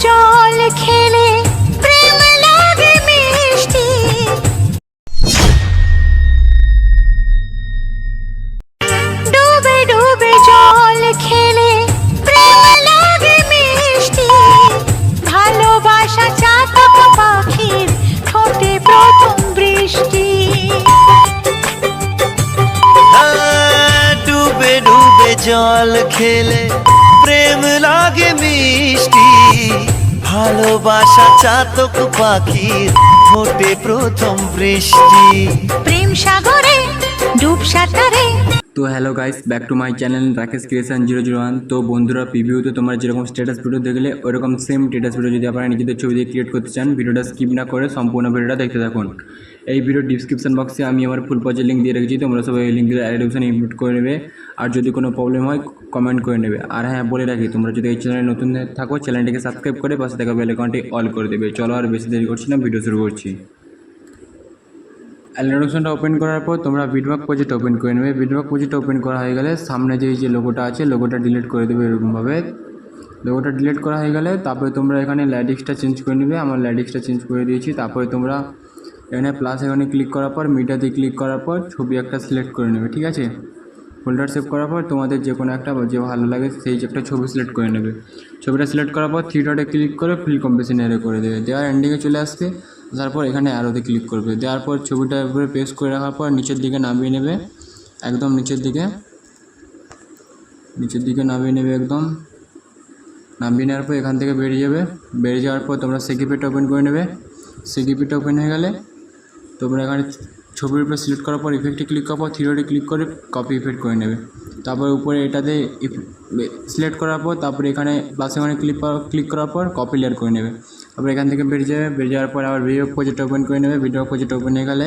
জল খেলে প্রেম লাগে মিষ্টি। ডুবে ডুবে জল খেলে প্রেম লাগে মিষ্টি। ভালোবাসা চাতক পাখির ঠোঁটে প্রথম বৃষ্টি। হ্যাঁ, ডুবে ডুবে জল খেলে প্রেম লাগে মিষ্টি। ভালোবাসা চাতক পাখির ফোটে প্রথম বৃষ্টি। প্রেম সাগরে ডুব সাঁতারে তো hello guys back to my channel Rakesh creation zero zero one তো বন্ধুরা প্রিভিউতে তোমরা যেরকম স্ট্যাটাস ভিডিও দেখলে, ওরকম সেম স্ট্যাটাস ভিডিও যদি আপনারা নিজেদের ছবি দিয়ে ক্রিয়েট করতে চান, ভিডিওটা স্কিপ না করে সম্পূর্ণ ভিডিওটা দেখতে থাকুন। এই ভিডিও ডিসক্রিপশন বক্সে আমি আমার ফুল পজের লিঙ্ক দিয়ে রেখেছি, তোমরা সবাই এই লিঙ্কের অ্যাডিকশন ইনপুট করে নেবে। আর যদি কোনো প্রবলেম হয় কমেন্ট করে নেবে। আর হ্যাঁ বলে রাখি, তোমরা যদি এই চ্যানেলে নতুন থাকো চ্যানেলটিকে সাবস্ক্রাইব করে পাশে থাকা বেল আইকনটি অল করে দেবে। চলো আর বেশি দেরি করছি না ভিডিও শুরু করছি। অ্যালিনেশনটা ওপেন করার পর তোমরা বিটমার্ক প্রজেক্ট ওপেন করে নেবে। বিটমার্ক প্রজেক্ট ওপেন করা হয়ে গেলে সামনে যে যে লোগোটা আছে লোগোটা ডিলিট করে দেবে এরকমভাবে। লোগোটা ডিলিট করা হয়ে গেলে তারপরে তোমরা এখানে ল্যাডিক্সটা চেঞ্জ করে নেবে। আমার ল্যাডিক্সটা চেঞ্জ করে দিয়েছি। তারপরে তোমরা এখানে প্লাস এখানে ক্লিক করার পর মিটাতে ক্লিক করার পর ছবি একটা সিলেক্ট করে নেবে, ঠিক আছে? ফোল্ডার সেভ করার পর তোমাদের যে কোনো একটা যে ভালো লাগে সেই একটা ছবি সিলেক্ট করে নেবে। ছবিটা সিলেক্ট করার পর থ্রি ডটে ক্লিক করে ফিল কম্পিটিশন এরে করে দেবে। দেওয়ার এন্ডিংয়ে চলে আসবে তারপর এখানে অ্যারোতে ক্লিক করবে। দেওয়ার পর ছবিটা উপরে পেস্ট করে রাখার পর নিচের দিকে নামিয়ে নেবে। একদম নিচের দিকে। নিচের দিকে নামিয়ে নেবে একদম। নামিয়ে নেওয়ার পর এখান থেকে বেরিয়ে যাবে। বেরিয়ে যাওয়ার পর তোমরা সেকিপিটা ওপেন করে নেবে। সেকিপিটা ওপেন হয়ে গেলে তোমরা এখানে ছবির উপরে সিলেক্ট করার পর ইফেক্টে ক্লিক করার পর থ্রিডে ক্লিক করে কপি ইফেক্ট করে নেবে। তারপর উপরে এটাতে সিলেক্ট করার পর তারপরে এখানে প্লাস এখানে ক্লিক ক্লিক করার পর কপি লেয়ার করে নেবে। তারপর এখান থেকে বেরিয়ে যাবে, বেরিয়ে যাওয়ার পর আবার ভিডিও প্রজেক্ট ওপেন করে নেবে। ভিডিও প্রজেক্ট ওপেন হয়ে গেলে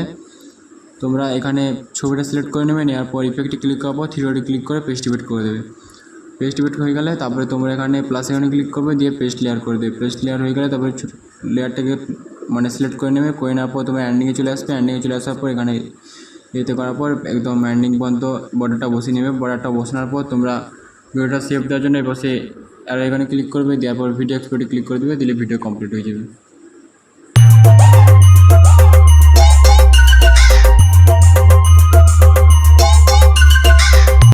তোমরা এখানে ছবিটা সিলেক্ট করে নেবে, নেওয়ার পর ইফেক্টে ক্লিক করার পর থ্রিডে ক্লিক করে পেস্ট ইফেক্ট করে দেবে। পেস্ট ইফেক্ট হয়ে গেলে তারপরে তোমরা এখানে প্লাস এখানে ক্লিক করবে, দিয়ে পেস্ট লেয়ার করে দেবে। পেস্ট লেয়ার হয়ে গেলে তারপরে লেয়ারটাকে মানে সিলেক্ট করে নেবে। করে নেওয়ার পর তোমার অ্যান্ডিংয়ে চলে আসবে। অ্যান্ডিংয়ে চলে আসার পর এখানে এতে করার পর একদম ম্যান্ডিং পর্যন্ত বর্ডারটা বসিয়ে নেবে। বর্ডারটা বসানোর পর তোমরা ভিডিওটা সেভ দেওয়ার জন্য বসে আর এখানে ক্লিক করবে। দেওয়ার পর ভিডিও এক্সপোর্টে ক্লিক করে দেবে, দিলে ভিডিও কমপ্লিট হয়ে যাবে।